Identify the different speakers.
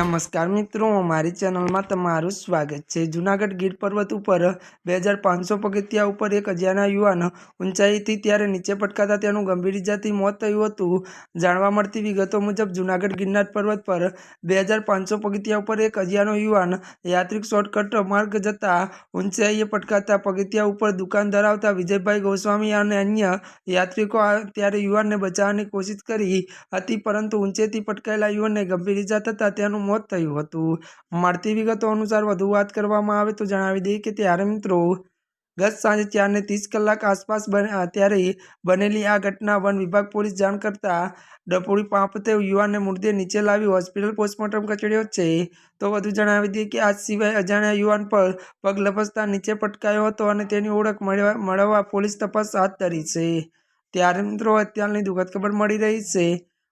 Speaker 1: નમસ્કાર મિત્રો, મારી ચેનલમાં તમારું સ્વાગત છે. જૂનાગઢ ગીર પર્વત ઉપર બે હજાર પાંચસો પગથિયા ઉપર એક અજાણ્યા યુવાન ઊંચાઈથી ત્યારે નીચે પટકાતા તેનું ગંભીર ઇજાથી મોત થયું હતું. જાણવા મળતી વિગતો મુજબ, જૂનાગઢ ગિરનાર પર્વત પર બે હજાર પાંચસો પગથિયા ઉપર એક અજાણ્યો યુવાન યાત્રિક શોર્ટકટ માર્ગ જતા ઊંચાઈએ પટકાતા પગથિયા ઉપર દુકાન ધરાવતા વિજયભાઈ ગોસ્વામી અને અન્ય યાત્રિકો ત્યારે યુવાનને બચાવવાની કોશિશ કરી હતી, પરંતુ ઊંચેથી પટકાયેલા યુવાનને ગંભીર ઇજા થતાં તેનું મોત થયું હતું. મળતી વિગતો અનુસાર વધુ વાત કરવામાં આવે તો જણાવી દઈએ કે ત્યારે મિત્રો ગત સાંજે ચારને ત્રીસ કલાક આસપાસ ત્યારે બનેલી આ ઘટના વન વિભાગ પોલીસ જાણ કરતા ડપોડી પાંપતે યુવાનને મૃતદેહ નીચે લાવી હોસ્પિટલ પોસ્ટમોર્ટમ કચડ્યો છે તો વધુ જણાવી દઈએ કે આ સિવાય અજાણ્યા યુવાન પર પગ લપસતા નીચે પટકાયો હતો અને તેની ઓળખ મળવા પોલીસ તપાસ હાથ ધરી છે. ત્યારે મિત્રો અત્યારની દુઃખદ ખબર મળી રહી છે.